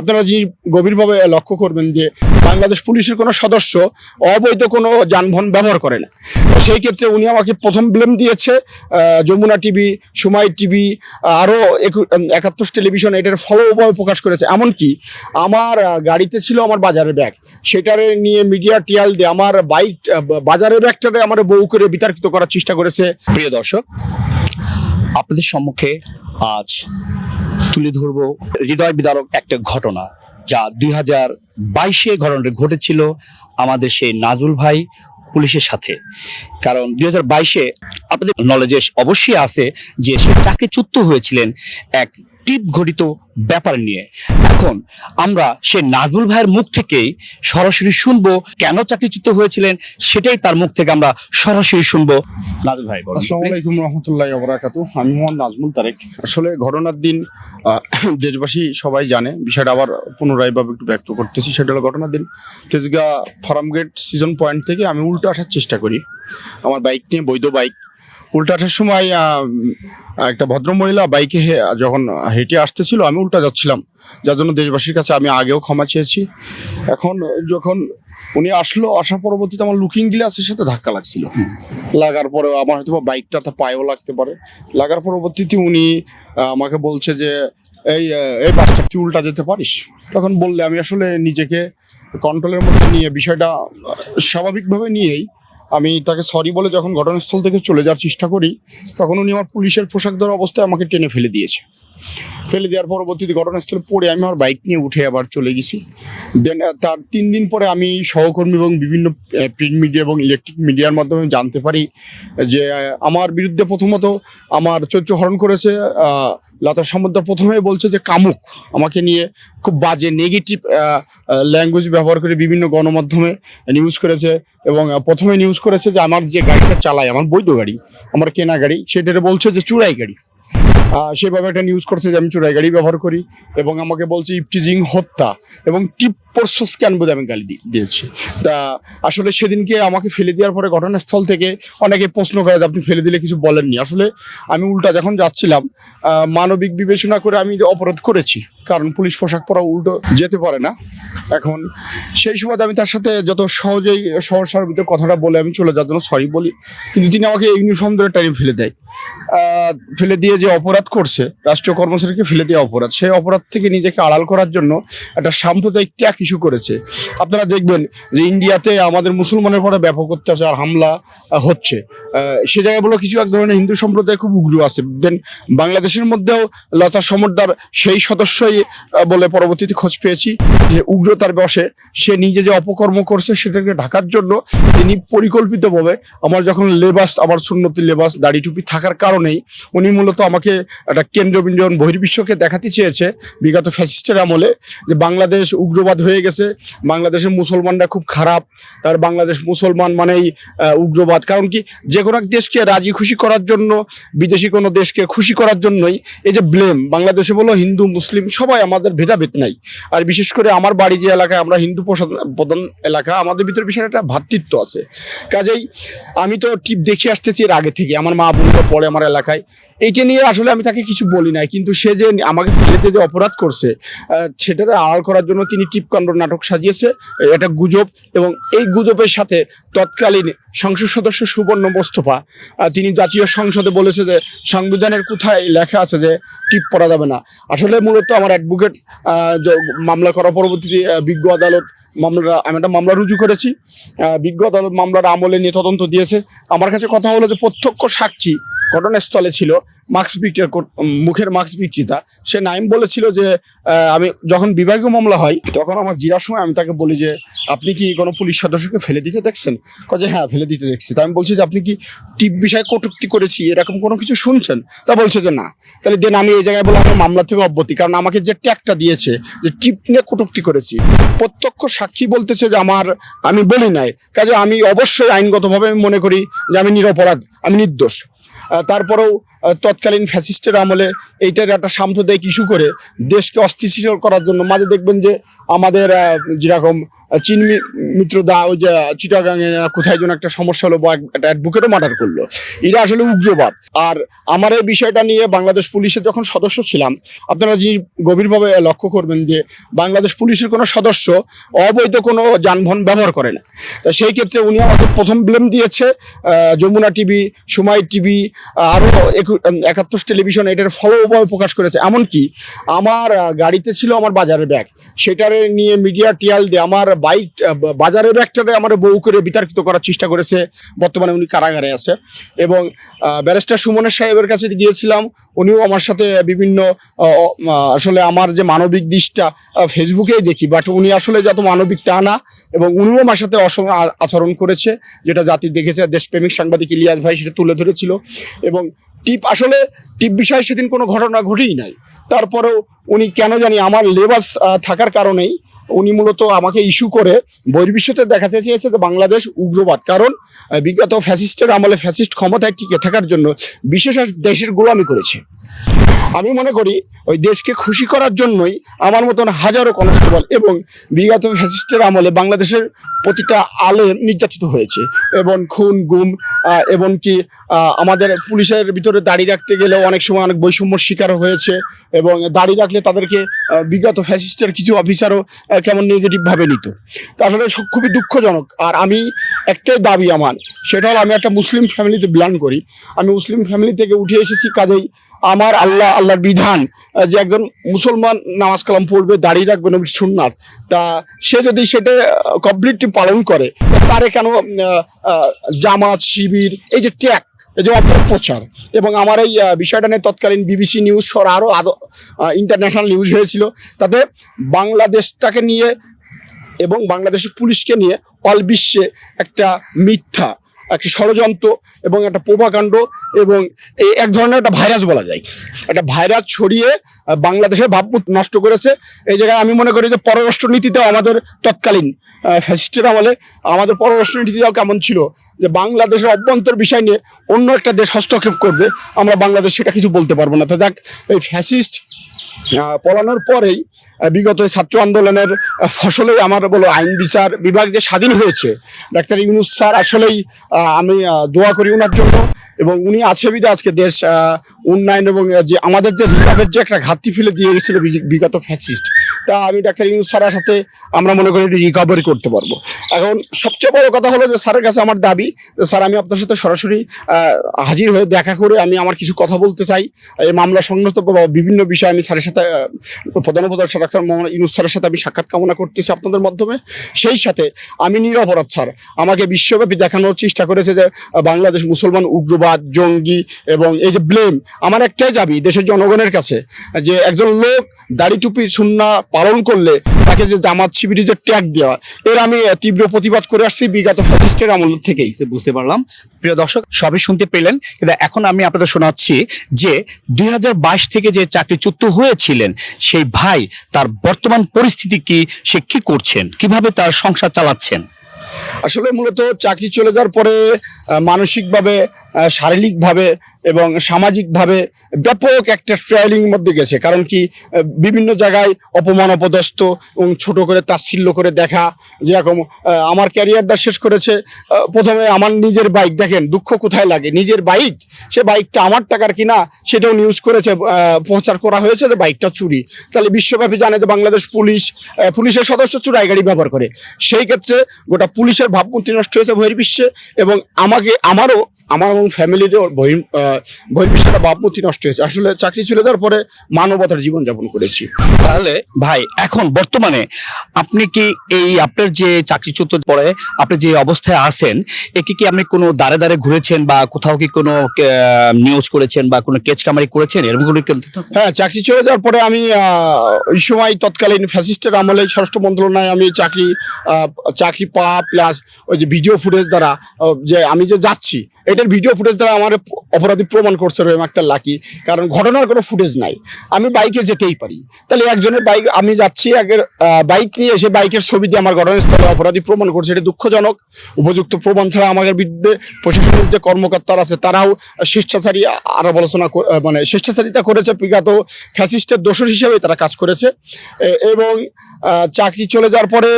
আপনারা জিনিস গভীরভাবে লক্ষ্য করবেন যে বাংলাদেশ পুলিশের কোনো সদস্য অবৈধ কোনো যানবাহন ব্যবহার করে না। সেই ক্ষেত্রে উনি আমাকে প্রথম ব্লেম দিয়েছে যমুনা টিভি সময় টিভি আরও একাত্তর টেলিভিশন, এটার ফলোভাবে প্রকাশ করেছে। এমনকি আমার গাড়িতে ছিল আমার বাজারের ব্যাগ সেটারে নিয়ে মিডিয়া টিয়াল দিয়ে আমার বাইক বাজারের ব্যাগটারে আমার বউ করে বিতর্কিত করার চেষ্টা করেছে। প্রিয় দর্শক, আপনাদের সম্মুখে আজ তুলে ধরব। হৃদয় বিদারক একটা ঘটনা, যা দুই হাজার বাইশে ঘটনাটি ঘটেছিল আমাদের সেই নাজুল ভাই পুলিশের সাথে। কারণ দুই হাজার বাইশে আপনাদের নলেজে অবশ্যই আছে যে সে চাকরিচ্যুত হয়েছিলেন এক টিপ ঘটিত ব্যাপার নিয়ে। এখন আমরা সে নাজমুল ভাইয়ের মুখ থেকেই সরাসরি শুনব কেন চাকরিচ্যুত হয়েছিলেন সেটাই তার মুখ থেকে আমরা সরাসরি শুনব। নাজমুল ভাই আসসালামু আলাইকুম রহমতুল্লাহ বরাকাতু। আমি মোহাম্মদ নাজমুল তারেক। আসলে ঘটনার দিন দেশবাসী সবাই জানে বিষয়টা আবার পুনরায় ভাবে একটু ব্যক্ত করতেছি। সেটা হলো ঘটনার দিন। তেজগা ফার্মগেট সিজন পয়েন্ট থেকে আমি উল্টো আসার চেষ্টা করি। আমার বাইক নিয়ে বৈধ বাইক উল্টো আসার সময় একটা ভদ্রমহিলা বাইকে যখন হেঁটে আসতেছিল, আমি উল্টা যাচ্ছিলাম। যার জন্য দেশবাসীর কাছে আমি আগেও ক্ষমা চেয়েছি। এখন যখন উনি আসলো, আসার পরবর্তীতে আমার লুকিং গ্লাসের সাথে ধাক্কা লাগছিল। লাগার পরে আমার হয়তো বাইকটা তো পায়েও লাগতে পারে। লাগার পরবর্তীতে উনি আমাকে বলছে যে, এই এই বাসটা তুই উল্টা যেতে পারিস? তখন বললে, আমি আসলে নিজেকে কন্ট্রোলের মধ্যে নিয়ে বিষয়টা স্বাভাবিকভাবে নিয়েই আমি তাকে সরি বলে যখন ঘটনাস্থল থেকে চলে যাওয়ার চেষ্টা করি, তখন উনি আমার পুলিশের পোশাক দেওয়ার অবস্থায় আমাকে টেনে ফেলে দিয়েছে। ফেলে দেওয়ার পরবর্তীতে ঘটনাস্থলে পড়ে আমি আমার বাইক নিয়ে উঠে আবার চলে গেছি। দেন তার তিন দিন পরে আমি সহকর্মী এবং বিভিন্ন প্রিন্ট মিডিয়া এবং ইলেকট্রিক মিডিয়ার মাধ্যমে জানতে পারি যে আমার বিরুদ্ধে প্রথমত আমার চরিত্র হরণ করেছে লতা সমুদ্র প্রথমে বলছে যে কামুক। আমাকে নিয়ে খুব বাজে নেগেটিভ ল্যাঙ্গুয়েজ ব্যবহার করে বিভিন্ন গণমাধ্যমে নিউজ করেছে এবং প্রথমে নিউজ করেছে যে আমার যে গাড়িটা চালায়, আমার বৈধ গাড়ি, আমার কেনা গাড়ি সেটারে বলছে যে চুরাই গাড়ি। সেভাবে একটা নিউজ করছে যে আমি চুরাই গাড়ি ব্যবহার করি এবং আমাকে বলছে ইপটিজিং হত্যা এবং টিপ পরশো স্ক্যান বোধ আমি গালি দিয়েছি। তা আসলে সেদিনকে আমাকে ফেলে দেওয়ার পরে ঘটনাস্থল থেকে অনেকে প্রশ্ন করে আপনি ফেলে দিলে কিছু বলেননি। আসলে আমি উল্টা যখন যাচ্ছিলাম মানবিক বিবেচনা করে আমি অপরাধ করেছি, কারণ পুলিশ পোশাক পরা উল্টো যেতে পারে না। এখন সেই সময় আমি তার সাথে যত সহজেই সহজ সার্বিত কথাটা বলে আমি চলে যাওয়ার জন্য সরি বলি, কিন্তু তিনি আমাকে ইউনিফর্ম ধরে টাইম ফেলে দেয়। ফেলে দিয়ে যে অপরাধ করছে, রাষ্ট্রীয় কর্মচারীকে ফেলে দেওয়া অপরাধ, সেই অপরাধ থেকে নিজেকে আড়াল করার জন্য একটা সাম্প্রদায়িক ট্যাগ ইস্যু করেছে। আপনারা দেখবেন যে ইন্ডিয়াতে আমাদের মুসলমানের পরে ব্যাপক অত্যাচার, হামলা হচ্ছে। সে জায়গায় বলো কিছু এক ধরনের হিন্দু সম্প্রদায় খুব উগ্র আছে। দেন বাংলাদেশের মধ্যেও লতা সমর্দার সেই সদস্যই বলে পরবর্তীতে খোঁজ পেয়েছি যে উগ্রতার বসে সে নিজে যে অপকর্ম করছে সেটাকে ঢাকার জন্য তিনি পরিকল্পিতভাবে আমার যখন লেবাস, আমার সুন্নতি লেবাস দাড়ি টুপি থাকার কারণেই উনি মূলত আমাকে একটা কেন্দ্রবিন্দু বহির্বিশ্বকে দেখাতে চেয়েছে বিগত ফ্যাসিস্টের আমলে যে বাংলাদেশ উগ্রবাদ হয়ে গেছে। বাংলাদেশের মুসলমানরা খুব খারাপ। তার বাংলাদেশ মুসলমান মানেই উগ্রবাদ। কারণ কি? যে কোনো এক দেশকে রাজি খুশি করার জন্য, বিদেশি কোনো দেশকে খুশি করার জন্যই এই যে ব্লেম বাংলাদেশে বলো হিন্দু, মুসলিম, সবাই আমাদের ভেদাভেদ নাই। আর বিশেষ করে আমার বাড়ি যে এলাকায়, আমরা হিন্দু প্রধান- প্রধান এলাকা, আমাদের ভিতরে বিশাল একটা ভ্রাতৃত্ব আছে। কাজেই আমি তো টিপ দেখে আসতেছি এর আগে থেকে, আমার মা বোনরা পড়ে আমার এলাকায়। এইটা নিয়ে আসলে আমি তাকে কিছু বলি নাই, কিন্তু সে যে আমাকে ফেলে যে অপরাধ করছে সেটাকে আড়াল করার জন্য তিনি টিপকাণ্ড নাটক সাজিয়েছে, এটা গুজব এবং এই গুজবের সাথে তৎকালীন সংসদ সদস্য সুবর্ণ মোস্তফা তিনি জাতীয় সংসদে বলেছে যে সংবিধানের কোথায় লেখা আছে যে টিপ পড়া যাবে না। আসলে মূলত আমার অ্যাডভোকেট মামলা করার পরবর্তীতে বিজ্ঞ আদালত মামলা, আমি একটা মামলা রুজু করেছি। বিজ্ঞ আদালত মামলার আমলে নিয়ে তদন্ত দিয়েছে। আমার কাছে কথা হলো যে প্রত্যক্ষ সাক্ষী ঘটনাস্থলে ছিল, মাস্ক বিক্রি মুখের মাস্ক বিক্রেতা। সে নাইম বলেছিল যে আমি যখন বিভাগীয় মামলা হয়, তখন আমার জিরার সময় আমি তাকে বলি যে, আপনি কি কোনো পুলিশ সদস্যকে ফেলে দিতে দেখছেন? যে হ্যাঁ ফেলে দিতে দেখছি। তা আমি বলছি যে, আপনি কি টিপ বিষয়ে কটুক্তি করেছি? এরকম কোনো কিছু শুনছেন? তা বলছে যে, না। তাহলে দেন আমি এই জায়গায় বলে আমার মামলা থেকে অব্যতি কারণ আমাকে যে ট্যাগটা দিয়েছে যে, টিপ নিয়ে কটুক্তি করেছি। প্রত্যক্ষ সাক্ষী বলতেছে যে, আমার, আমি বলি নাই। কাজে আমি অবশ্যই আইনগতভাবে আমি মনে করি যে, আমি নিরপরাধ, আমি নির্দোষ। তারপরেও তৎকালীন ফ্যাসিস্টের আমলে এইটার একটা সাম্প্রদায়িক ইস্যু করে দেশকে অস্থিতিশীল করার জন্য মাঝে দেখবেন যে আমাদের যেরকম চীন মিত্র দা, ওই যে চিটাগাঙে কোথায় যেন একটা সমস্যা হলো বা এক- একটা অ্যাডভোকেটও মার্ডার করল। এটা আসলে উগ্রবাদ। আর আমার এই বিষয়টা নিয়ে বাংলাদেশ পুলিশের যখন সদস্য ছিলাম, আপনারা জিনিস গভীরভাবে লক্ষ্য করবেন যে বাংলাদেশ পুলিশের কোনো সদস্য অবৈধ কোনো যানবাহন ব্যবহার করে না। তা সেই ক্ষেত্রে উনি আমাকে প্রথম ব্লেম দিয়েছে যমুনা টিভি সময় টিভি আরও একাত্তর টেলিভিশন এটার ফলোভাবে প্রকাশ করেছে। এমনকি আমার গাড়িতে ছিল আমার বাজারের ব্যাগ সেটারে নিয়ে মিডিয়া টিয়াল দিয়ে আমার বাইক বাজারের ব্যাগটারে আমার বউ করে বিতর্কিত করার চেষ্টা করেছে। বর্তমানে উনি কারাগারে আছে। এবং ব্যারিস্টার সুমনের সাহেবের কাছে গিয়েছিলাম। উনিও আমার সাথে বিভিন্ন আসলে আমার যে মানবিক আহ, ফেসবুকেই দেখি। বাট উনি আসলে যত মানবিক তা না। এবং উনিও আমার সাথে অসম আচরণ করেছে। যেটা জাতি দেখেছে। দেশপ্রেমিক সাংবাদিক ইলিয়াস ভাই সেটা তুলে ধরেছিল। এবং টিপ আসলে টিপ বিষয়ে সেদিন কোনো ঘটনা ঘটেই নাই। তারপরেও উনি কেন জানি আমার লেবাস থাকার কারণেই উনি মূলত আমাকে ইস্যু করে বহির্বিশ্বতে দেখাতে চেয়েছে যে বাংলাদেশ উগ্রবাদ। কারণ বিগত ফ্যাসিস্টের আমলে ফ্যাসিস্ট ক্ষমতায় টিকে থাকার জন্য বিশেষ দেশের গোলামি করেছে। আমি মনে করি ওই দেশকে খুশি করার জন্যই আমার মতন হাজারো কনস্টেবল এবং বিগত ফ্যাসিস্টের আমলে বাংলাদেশের প্রতিটা আলে নির্যাতিত হয়েছে। এবং খুন, গুম এবং কি আমাদের পুলিশের ভিতরে দাড়ি রাখতে গেলেও অনেক সময় অনেক বৈষম্যর শিকার হয়েছে এবং দাড়ি রাখলে তাদেরকে বিগত ফ্যাসিস্টের কিছু অফিসারও কেমন নেগেটিভভাবে নিত। তা আসলে খুবই দুঃখজনক। আর আমি একটাই দাবি আমার, সেটা হলো আমি একটা মুসলিম ফ্যামিলিতে বিলং করি। আমি মুসলিম ফ্যামিলি থেকে উঠে এসেছি কাজেই আমার আল্লাহ, আল্লাহর বিধান যে একজন মুসলমান নামাজ কালাম পড়বে, দাঁড়িয়ে রাখবে নবীর সুন্নাত, তা সে যদি সেটা কমপ্লিটলি পালন করে তারে কেন জামাত, শিবির, এই যে ট্যাগ এই যে অপপ্রচার, এবং আমার এই বিষয়টা নিয়ে তৎকালীন বিবিসি নিউজ আরও আরও ইন্টারন্যাশনাল নিউজ হয়েছিল, তাতে বাংলাদেশটাকে নিয়ে এবং বাংলাদেশের পুলিশকে নিয়ে অল বিশ্বে একটা মিথ্যা একটা ষড়যন্ত্র এবং একটা প্রভাকাণ্ড এবং এই এক ধরনের একটা ভাইরাস বলা যায়। একটা ভাইরাস ছড়িয়ে বাংলাদেশের ভাবমূর্তি নষ্ট করেছে। এই জায়গায় আমি মনে করি যে পররাষ্ট্র নীতিতেও আমাদের তৎকালীন ফ্যাসিস্টের আমলে আমাদের পররাষ্ট্র নীতিটাও কেমন ছিল? যে বাংলাদেশের অভ্যন্তর বিষয় নিয়ে অন্য একটা দেশ হস্তক্ষেপ করবে, আমরা বাংলাদেশ সেটা কিছু বলতে পারব না। তো যাক, এই ফ্যাসিস্ট পলানোর পরেই বিগত ছাত্র আন্দোলনের ফসলেই আমার বলো আইন বিচার বিভাগ যে স্বাধীন হয়েছে। ডাক্তার ইউনুস স্যার আসলেই আমি দোয়া করি ওনার জন্য এবং উনি আছে বিধে আজকে দেশ উন্নয়ন এবং যে আমাদের যে রিজার্ভের যে একটা ঘাটতি ফেলে দিয়ে গেছিল বিগত ফ্যাসিস্ট তা আমি ডাক্তার ইউনুস স্যারের সাথে আমরা মনে করি রিকভারি করতে পারব। এখন সবচেয়ে বড় কথা হলো যে স্যারের কাছে আমার দাবি, যে স্যার আমি আপনার সাথে সরাসরি হাজির হয়ে দেখা করে আমি আমার কিছু কথা বলতে চাই। এই মামলা সংক্রান্ত বিভিন্ন বিষয়ে আমি স্যারের সাথে প্রধান উপদেষ্টা ডাক্তার মোহাম্মদ ইউনুস স্যারের সাথে আমি সাক্ষাৎ কামনা করতেছি আপনাদের মাধ্যমে। সেই সাথে আমি নিরপরাধ স্যার, আমাকে বিশ্বব্যাপী দেখানোর চেষ্টা করেছে যে বাংলাদেশ মুসলমান, উগ্রবাদ, জঙ্গি এবং এই যে ব্লেম আমার একটাই দাবি দেশের জনগণের কাছে, যে একজন লোক দাড়ি টুপি সুন্না করলে তাকে যে জামাত শিবিরে যে ট্যাগ দেওয়া এর আমি তীব্র প্রতিবাদ করে আসছি বিগত ফ্যাসিস্টের আমল থেকেই। বুঝতে পারলাম। প্রিয় দর্শক সবই শুনতে পেলেন। কিন্তু এখন আমি আপনাদের শোনাচ্ছি যে দুই হাজার বাইশ থেকে যে চাকরিচ্যুত হয়েছিলেন সেই ভাই তার বর্তমান পরিস্থিতি কি সে কি করছেন? কীভাবে তার সংসার চালাচ্ছেন? আসলে মূলত চাকরি চলে যাওয়ার পরে মানসিকভাবে শারীরিকভাবে এবং সামাজিকভাবে ব্যাপক একটা ট্রায়ালিং মধ্যে গেছে। কারণ কি বিভিন্ন জায়গায় অপমান, অপদস্থ এবং ছোট করে তাচ্ছিল্য করে দেখা, যেরকম আমার ক্যারিয়ারটা শেষ করেছে প্রথমে আমার নিজের বাইক দেখেন, দুঃখ কোথায় লাগে? নিজের বাইক সে বাইকটা আমার টাকার কিনা? সেটাও নিউজ করেছে প্রচার করা হয়েছে যে বাইকটা চুরি। তাহলে বিশ্বব্যাপী জানে যে বাংলাদেশ পুলিশ পুলিশের সদস্য চুরাই গাড়ি ব্যবহার করে। সেই ক্ষেত্রে গোটা পুলিশের ভাবমূর্তি নষ্ট হয়েছে বহির্বিশ্বে এবং আমাকে, আমারও, আমার এবং ফ্যামিলিরও বহির বহির্বিশ্বের ভাবমূর্তি নষ্ট হয়েছে। আসলে চাকরি মানবতার জীবনযাপন করেছি। তাহলে ভাই এখন বর্তমানে আপনি কি এই আপনার যে চাকরিচ্যুত পরে আপনি যে অবস্থায় আছেন একে কি আপনি কোনো দাঁড়ে দাঁড়ে ঘুরেছেন বা কোথাও কি কোনো নিউজ করেছেন বা কোনো কেচ কামারি করেছেন? এরকম? হ্যাঁ চাকরি চলে যাওয়ার পরে আমি ওই সময় তৎকালীন ফ্যাসিস্টের আমলে স্বরাষ্ট্র মন্ত্রণালয়ে আমি চাকরি চাকরি পাওয়া প্লাস প্লাস ওই যে ভিডিও ফুটেজ দ্বারা যে আমি যে যাচ্ছি এটার ভিডিও ফুটেজ দ্বারা আমার অপরাধী প্রমাণ করছে রহিম আক্তার লাকি কারণ ঘটনার কোনো ফুটেজ নাই। আমি বাইকে যেতেই পারি। তাহলে একজনের বাইক আমি যাচ্ছি আগের বাইক নিয়ে এসে বাইকের ছবি দিয়ে আমার ঘটনাস্থলে অপরাধী প্রমাণ করছে। এটা দুঃখজনক। উপযুক্ত প্রমাণ ছাড়া আমাদের বিরুদ্ধে প্রশাসনিক যে কর্মকর্তারা আছে, তারাও স্বেচ্ছাচারী আরব আলোচনা মানে স্বেচ্ছাচারিতা করেছে। বিগত ফ্যাসিস্টের দোষর হিসেবে তারা কাজ করেছে। এবং চাকরি চলে যাওয়ার পরে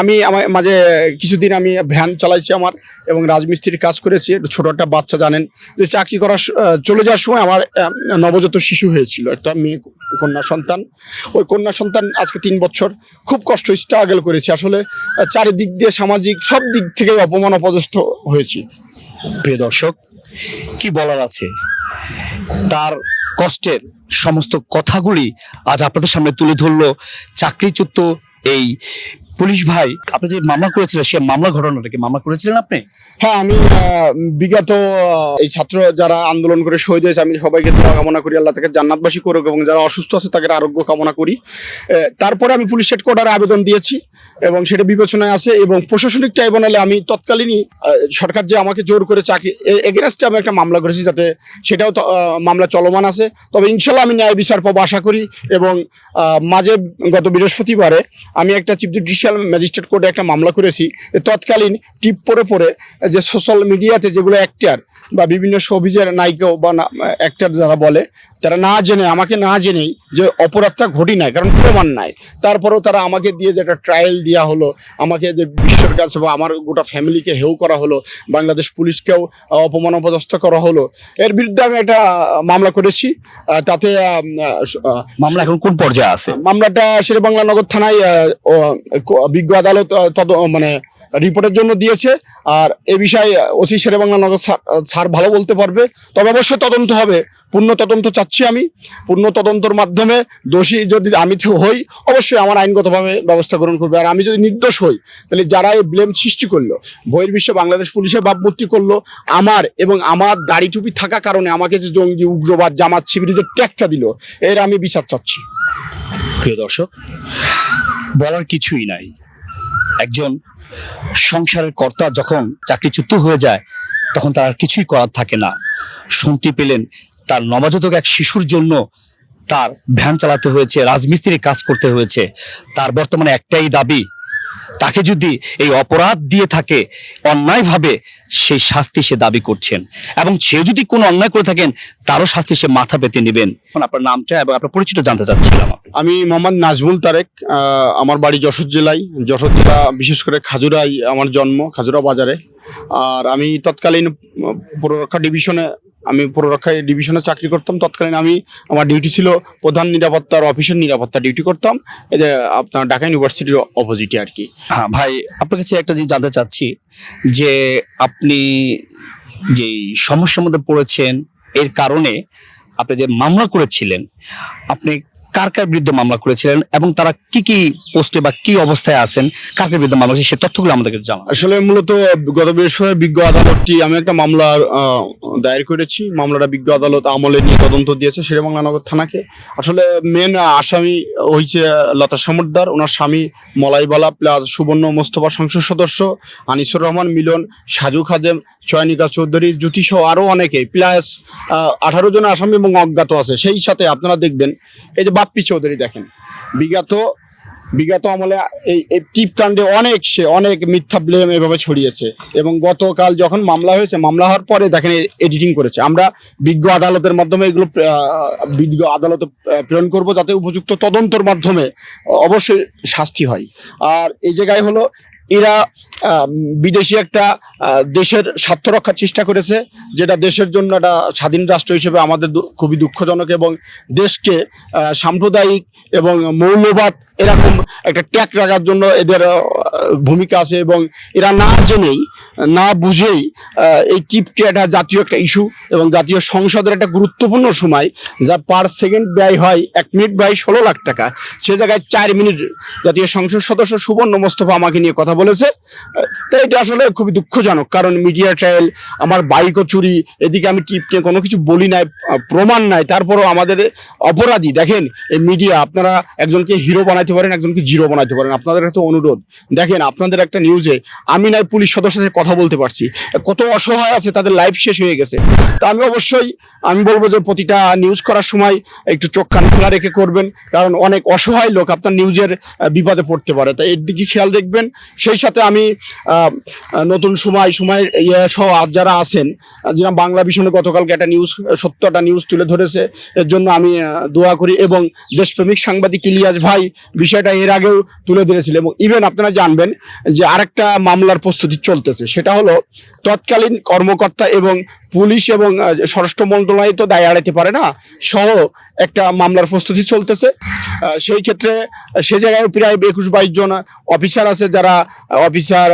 আমি আমার মাঝে কিছুদিন আমি ভ্যান চালাইছি আমার, এবং রাজমিস্ত্রির কাজ করেছি। ছোট একটা বাচ্চা জানেন। যে চাকরি করার চলে যাওয়ার সময় আমার নবজাত শিশু হয়েছিল, একটা মেয়ে কন্যা সন্তান। ওই কন্যা সন্তান আজকে তিন বছর খুব কষ্ট স্ট্রাগল করেছি। আসলে চারিদিক দিয়ে সামাজিক সব দিক থেকে অপমান অপদস্থ হয়েছি। প্রিয় দর্শক, কি বলার আছে? তার কষ্টের সমস্ত কথাগুলি আজ আপনাদের সামনে তুলে ধরলো চাকরিচ্যুত এই পুলিশ ভাই, আপনি যে মামলা করেছিলেন, সে মামলা ঘটনাটাকে মামলা করেছিলেন আপনি? হ্যাঁ আমি বিগত এই ছাত্র যারা আন্দোলন করে শহীদ হয়েছে, আমি সবাইকে দোয়া কামনা করি, আল্লাহ তাকে জান্নাতবাসী করুক এবং যারা অসুস্থ আছে, তাদের আরোগ্য কামনা করি। তারপরে আমি পুলিশ হেডকোয়ার্টারে আবেদন দিয়েছি এবং সেটা বিবেচনায় আছে এবং প্রশাসনিক ট্রাইব্যুনালে আমি তৎকালীনই সরকার যে আমাকে জোর করে চাকরি এগেনস্টে আমি একটা মামলা করেছি যাতে সেটাও মামলা চলমান আছে। তবে ইনশাল্লাহ আমি ন্যায় বিচার পাবো আশা করি এবং মাঝে গত বৃহস্পতিবারে আমি একটা চিফ জুডিশিয়াল ম্যাজিস্ট্রেট কোর্টে একটা মামলা করেছি তৎকালীন টিপ পরে পরে যে সোশ্যাল মিডিয়াতে যেগুলো অ্যাক্টার বা বিভিন্ন সবিজের নায়িকা বা অ্যাক্টার যারা বলে তারা না জেনে আমাকে না জেনেই যে অপরাধটা ঘটি নাই কারণ প্রমাণ নাই। তারপরেও তারা আমাকে দিয়ে যে একটা ট্রায়াল দেওয়া হলো আমাকে যে বিশ্বের কাছে বা আমার গোটা ফ্যামিলিকে হেউ করা হলো বাংলাদেশ পুলিশকেও অপমান অপদস্থ করা হলো। এর বিরুদ্ধে আমি একটা মামলা করেছি তাতে মামলা এখন কোন পর্যায়ে আছে? মামলাটা শেরে বাংলা নগর থানায় বিজ্ঞ আদালত তদ মানে রিপোর্টের জন্য দিয়েছে। আর এ বিষয়ে ওসি শেরে বাংলা নগর স্যার- ভালো বলতে পারবে। তবে অবশ্যই তদন্ত হবে। পূর্ণ তদন্ত চাচ্ছি আমি। পূর্ণ তদন্তর মাধ্যমে দোষী যদি আমি হই, অবশ্যই আমার আইনগতভাবে ব্যবস্থা গ্রহণ করবে। আর আমি যদি নির্দোষ হই, তাহলে যারা এই ব্লেম সৃষ্টি করল বহির বহির্বিশ্বে বাংলাদেশ পুলিশের ভাবমূর্তি করল, আমার এবং আমার দাড়ি টুপি থাকা কারণে আমাকে যে জঙ্গি, উগ্রবাদ, জামাত, শিবির যে ট্যাগটা দিল, এর আমি বিচার চাচ্ছি। প্রিয় দর্শক বলার কিছুই নাই। একজন সংসারের কর্তা যখন চাকরিচ্যুত হয়ে যায়, তখন তার আর কিছুই করার থাকে না। শুনতে পেলেন তার নবজাতক এক শিশুর জন্য তার ভ্যান চালাতে হয়েছে, রাজমিস্ত্রির কাজ করতে হয়েছে। তার বর্তমানে একটাই দাবি তাকে যদি এই অপরাধ দিয়ে থাকে, অন্যায়ভাবে সেই শাস্তি সে দাবি করছেন। এবং সে যদি কোনো অন্যায় করে থাকেন, তারও শাস্তি সে মাথা পেতে নেবেন। এখন আপনার নামটা এবং আপনার পরিচিত জানতে চাচ্ছিলাম আমি মোহাম্মদ নাজমুল তারেক আমার বাড়ি যশোর জেলায়। যশোর জেলা, বিশেষ করে খাজুরাই, আমার জন্ম খাজুরা বাজারে। আর আমি তৎকালীন পুররক্ষা ডিভিশনে আমি পুরোরক্ষায় ডিভিশনে চাকরি করতাম। তৎকালীন আমি আমার ডিউটি ছিল প্রধান নিরাপত্তার অফিসের নিরাপত্তা ডিউটি করতাম। এই যে আপনার ঢাকা ইউনিভার্সিটির অপোজিটে আর কি। হ্যাঁ ভাই, আপনার কাছে একটা জিনিস জানতে চাচ্ছি, যে আপনি যে সমস্যার মধ্যে পড়েছেন, এর কারণে আপনি যে মামলা করেছিলেন, আপনি কার কার বিরুদ্ধে মামলা করেছিলেন এবং তারা কি কি পোস্টে বা কি অবস্থায় আছেন কার কার বিরুদ্ধে মামলা সে তথ্যগুলো আমাদেরকে জানান। আসলে মূলত গত বৃহস্পতিবার বিজ্ঞ আদালতটি আমি একটা মামলা আহ, দায়ের করেছি। মামলাটা বিজ্ঞ আদালত আমলে নিয়ে তদন্ত দিয়েছে শেরেবাংলা নগর থানাকে। আসলে মেন আসামি হয়েছে লতা সমুদ্দার। ওনার স্বামী মলাইবালা প্লাস সুবর্ণ মোস্তফা সংসদ সদস্য আনিসুর রহমান মিলন সাজু খাদেম চয়নিকা চৌধুরী জ্যোতিসহ আরও অনেকে প্লাস আঠারো জন আসামি এবং অজ্ঞাত আছে। সেই সাথে আপনারা দেখবেন এই যে বাপ্পি চৌধুরী দেখেন। বিগত বিগত আমলে এই টিপ কাণ্ডে অনেক সে, অনেক মিথ্যা ব্লেম এভাবে ছড়িয়েছে এবং গতকাল যখন মামলা হয়েছে, মামলা হওয়ার পরে দেখেন এডিটিং করেছে। আমরা বিজ্ঞ আদালতের মাধ্যমে এগুলো বিজ্ঞ আদালতে প্রেরণ করব যাতে উপযুক্ত তদন্তর মাধ্যমে অবশ্যই শাস্তি হয়। আর এই জায়গায় হলো এরা বিদেশি একটা দেশের স্বার্থ রক্ষার চেষ্টা করেছে, যেটা দেশের জন্য একটা স্বাধীন রাষ্ট্র হিসেবে আমাদের খুবই দুঃখজনক এবং দেশকে সাম্প্রদায়িক এবং মৌলবাদ এরকম একটা ট্যাগ রাখার জন্য এদের ভূমিকা আছে এবং এরা না জেনেই, না বুঝেই এই টিপকে একটা জাতীয় একটা ইস্যু এবং জাতীয় সংসদের একটা গুরুত্বপূর্ণ সময় যা পার সেকেন্ড ব্যয় হয় এক মিনিট ব্যয় ষোলো লাখ টাকা। সে জায়গায় চার মিনিট জাতীয় সংসদ সদস্য সুবর্ণ মোস্তফা আমাকে নিয়ে কথা বলেছে। তো এটা আসলে খুবই দুঃখজনক কারণ মিডিয়া ট্রায়াল আমার বাইকও চুরি, এদিকে আমি টিপ নিয়ে কোনো কিছু বলি নাই প্রমাণ নাই, তারপরও আমাদের অপরাধী, দেখেন, এই মিডিয়া আপনারা একজনকে হিরো বানাইতে পারেন, একজনকে জিরো বানাইতে পারেন, আপনাদের কাছে অনুরোধ। দেখেন দেখেন, আপনাদের একটা নিউজে আমি নাই পুলিশ সদস্যের সাথে কথা বলতে পারছি। কত অসহায় আছে, তাদের লাইফ শেষ হয়ে গেছে। তা আমি অবশ্যই, আমি বলব যে প্রতিটা নিউজ করার সময় একটু চোখ কান খোলা রেখে করবেন, কারণ অনেক অসহায় লোক আপনার নিউজের বিপদে পড়তে পারে। তাই এর দিকে খেয়াল রাখবেন। সেই সাথে আমি নতুন সময় সময় ইয়ে সহ যারা আছেন যেরকম বাংলা ভীষণে গতকালকে একটা নিউজ সত্যটা নিউজ তুলে ধরেছে, এর জন্য আমি দোয়া করি এবং দেশপ্রেমিক সাংবাদিক ইলিয়াস ভাই বিষয়টা এর আগেও তুলে ধরেছিল এবং ইভেন আপনারা জানবেন যে আরেকটা মামলার প্রস্তুতি চলতেছে। সেটা হলো, তৎকালীন কর্মকর্তা এবং পুলিশ এবং স্বরাষ্ট্র মন্ত্রণালয় তো দায় এড়াইতে পারে না, সহ একটা মামলার প্রস্তুতি চলতেছে। সেই ক্ষেত্রে সে জায়গায় প্রায় একুশ বাইশ জন অফিসার আছে যারা, অফিসার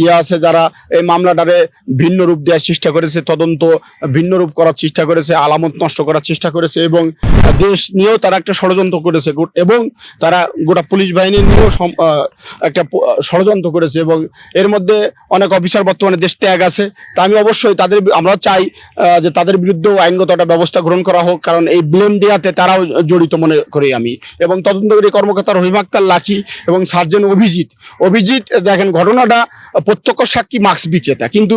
ইয়ে আছে যারা এই মামলাটারে ভিন্ন রূপ দেওয়ার চেষ্টা করেছে, তদন্ত ভিন্ন রূপ করার চেষ্টা করেছে, আলামত নষ্ট করার চেষ্টা করেছে এবং দেশ নিয়েও তারা একটা ষড়যন্ত্র করেছে এবং তারা গোটা পুলিশ বাহিনী নিয়েও একটা ষড়যন্ত্র করেছে এবং এর মধ্যে অনেক অফিসার বর্তমানে দেশ ত্যাগ আছে। তা আমি অবশ্যই তাদের আমরা চাই যে তাদের বিরুদ্ধেও আইনগত একটা ব্যবস্থা গ্রহণ করা হোক, কারণ এই ব্লেম দেওয়াতে তারাও জড়িত মনে করি আমি। এবং তদন্তকারী কর্মকর্তা রহিম আক্তার লাখি এবং সার্জন অভিজিৎ। অভিজিৎ, দেখেন, ঘটনাটা প্রত্যক্ষ সাক্ষী মার্কস বিক্রেতা। কিন্তু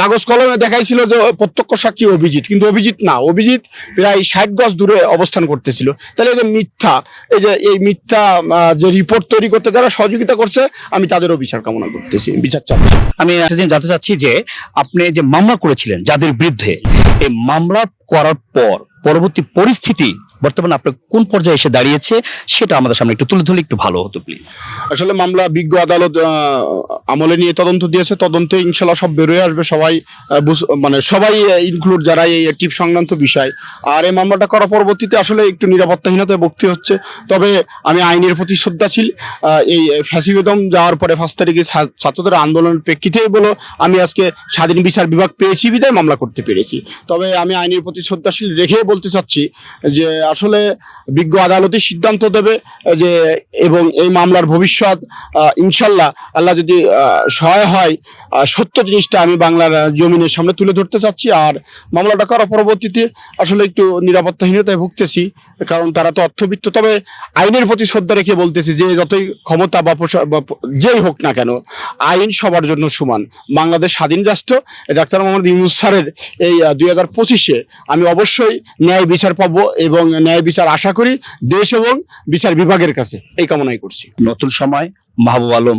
কাগজ কলমে দেখাইছিল যে প্রত্যক্ষ সাক্ষী অভিজিৎ। কিন্তু অভিজিৎ না। অভিজিৎ প্রায় ষাট গজ দূরে অবস্থান করতেছিল। তাহলে এই যে মিথ্যা, এই যে, এই মিথ্যা যে রিপোর্ট তৈরি করতে যারা সহযোগিতা করছে, আমি তাদেরও বিচার কামনা করতেছি। বিচার চাচ্ছি। আমি জানতে চাচ্ছি যে আপনি যে মামলা করেছিলেন যাদের বিরুদ্ধে, এই মামলা করার পর পরবর্তী পরিস্থিতি বর্তমানে আপনার কোন পর্যায়ে এসে দাঁড়িয়েছে, সেটা আমাদের সামনে একটু তুলে ধরলে একটু ভালো হতো প্লিজ আসলে মামলা বিজ্ঞ আদালত আমলে নিয়ে তদন্ত দিয়েছে। তদন্তে ইনশাল্লাহ সব বেরোয় আসবে। সবাই মানে সবাই ইনক্লুড যারা এই টিপ সংক্রান্ত বিষয়। আর এই মামলাটা করার পরবর্তীতে আসলে একটু নিরাপত্তাহীনতায় ভক্তি হচ্ছে। তবে আমি আইনের প্রতি শ্রদ্ধাশীল। এই ফ্যাসিবেদম যাওয়ার পরে ফার্স্ট তারিখে ছাত্রদের আন্দোলনের প্রেক্ষিতেই বলো, আমি আজকে স্বাধীন বিচার বিভাগ পেয়েছি বিদায় মামলা করতে পেরেছি। তবে আমি আইনের প্রতি শ্রদ্ধাশীল রেখে বলতে চাচ্ছি যে আসলে বিজ্ঞ আদালতই সিদ্ধান্ত দেবে যে এবং এই মামলার ভবিষ্যৎ ইনশাল্লাহ আল্লাহ যদি সহায় হয় সত্য জিনিসটা আমি বাংলার জমিনের সামনে তুলে ধরতে চাচ্ছি। আর মামলাটা করার পরবর্তীতে আসলে একটু নিরাপত্তাহীনতায় ভুগতেছি, কারণ তারা তো অর্থবিত্ত। তবে আইনের প্রতি শ্রদ্ধা রেখে বলতেছি যে যতই ক্ষমতা বা যেই হোক না কেন, আইন সবার জন্য সমান। বাংলাদেশ স্বাধীন রাষ্ট্র ডাক্তার মোহাম্মদ ইউনুস স্যারের এই দুই হাজার পঁচিশে আমি অবশ্যই ন্যায় বিচার পাবো এবং ন্যায় বিচার আশা করি দেশ এবং বিচার বিভাগের কাছে এই কামনাই করছি। নতুন সময়, মাহবুব আলম